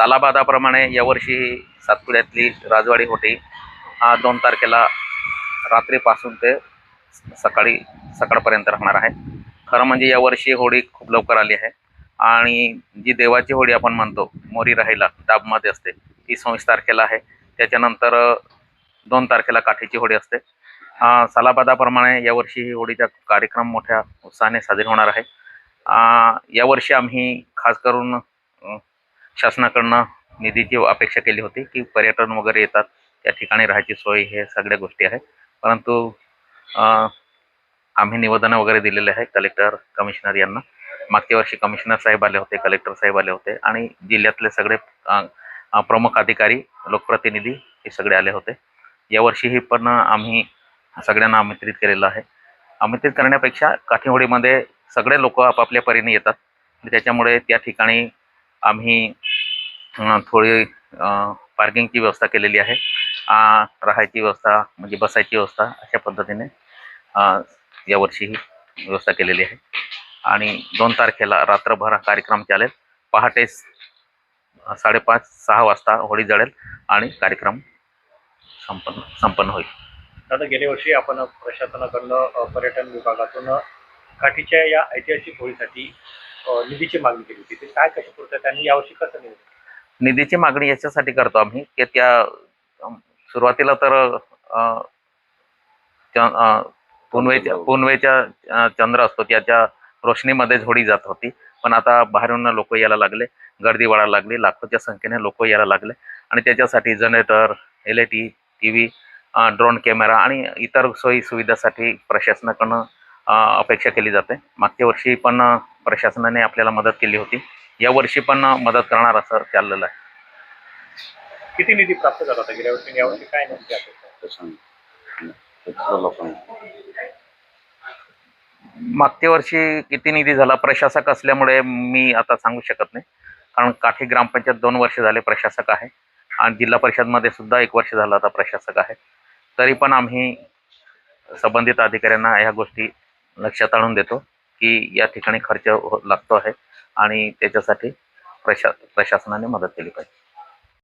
सालाबादाप्रमाणे यावर्षी सातपुड्यातली राजवाडी होती. हा दोन तारखेला रात्रीपासून ते सकाळी सकाळपर्यंत राहणार आहे. खरं म्हणजे यावर्षी होळी खूप लवकर आली आहे. आणि जी देवाची होळी आपण म्हणतो मोरी राहिला डाबमध्ये असते ती सव्वीस तारखेला आहे. त्याच्यानंतर दोन तारखेला काठीची होळी असते. सालाबादाप्रमाणे यावर्षी ही होळीचा कार्यक्रम मोठ्या उत्साहाने साजरी होणार आहे. यावर्षी आम्ही खास करून शासनाकडनं निधीची अपेक्षा केली होती की पर्यटन वगैरे येतात त्या ठिकाणी राहायची सोय हे सगळ्या गोष्टी आहेत. परंतु आम्ही निवेदनं वगैरे दिलेले आहे कलेक्टर कमिशनर यांना. मागच्या वर्षी कमिशनर साहेब आले होते कलेक्टर साहेब आले होते आणि जिल्ह्यातले सगळे प्रमुख अधिकारी लोकप्रतिनिधी हे सगळे आले होते. यावर्षीही पण आम्ही सगळ्यांना आमंत्रित केलेलं आहे. आमंत्रित करण्यापेक्षा काठीहोडीमध्ये सगळे लोक आपापल्या परीने येतात त्याच्यामुळे त्या ठिकाणी आम्ही थोडी पार्किंगची व्यवस्था केलेली आहे. राहायची व्यवस्था म्हणजे बसायची व्यवस्था अशा पद्धतीने यावर्षी ही व्यवस्था केलेली आहे. आणि दोन तारखेला रात्रभर हा कार्यक्रम चालेल. पहाटे साडेपाच सहा वाजता होळी जळेल आणि कार्यक्रम संपन्न संपन्न होईल. दादा गेल्या वर्षी आपण प्रशासनाकडनं पर्यटन विभागातून काठीच्या या ऐतिहासिक होळीसाठी अ, निधीची मागणी केली होती. ते काय कशी पुरतात आणि यावर्षी कसं नियोजन निधीची मागणी याच्यासाठी करतो आम्ही की त्या अम, सुरुवातीला तर अ, च- अ, पुनवेच्या पुनवेच्या अ, चंद्र असतो त्याच्या रोशनीमध्ये होळी जात होती. पण आता बाहेरून लोक यायला लागले गर्दी वाढायला लागली लाखोच्या संख्येने लोक यायला लागले. आणि त्याच्यासाठी generator L A T T V drone camera आणि इतर सोयी सुविधासाठी प्रशासनाकडनं अ, अपेक्षा केली जाते. मागच्या वर्षी पण प्रशासनाने आपल्याला मदत केली होती. यावर्षी पण अ, मदत करणार असं चाललेलं आहे. किती निधी प्राप्त झाला होता? गेल्या वर्षी यावर्षी काय आहे? मागच्या वर्षी किती निधी झाला? प्रशासक असल्यामुळे मी आता सांगू शकत नाही. कारण काठी ग्रामपंचायत दोन वर्ष झाले प्रशासक आहे. आणि जिल्हा परिषदमध्ये सुद्धा एक वर्ष झालं आता प्रशासक आहे. तरी पण आम्ही संबंधित अधिकाऱ्यांना ह्या गोष्टी लक्षात आणून देतो. की या ठिकाणी खर्च हो- लागतो आहे आणि त्याच्यासाठी प्रशा प्रशासनाने मदत केली पाहिजे.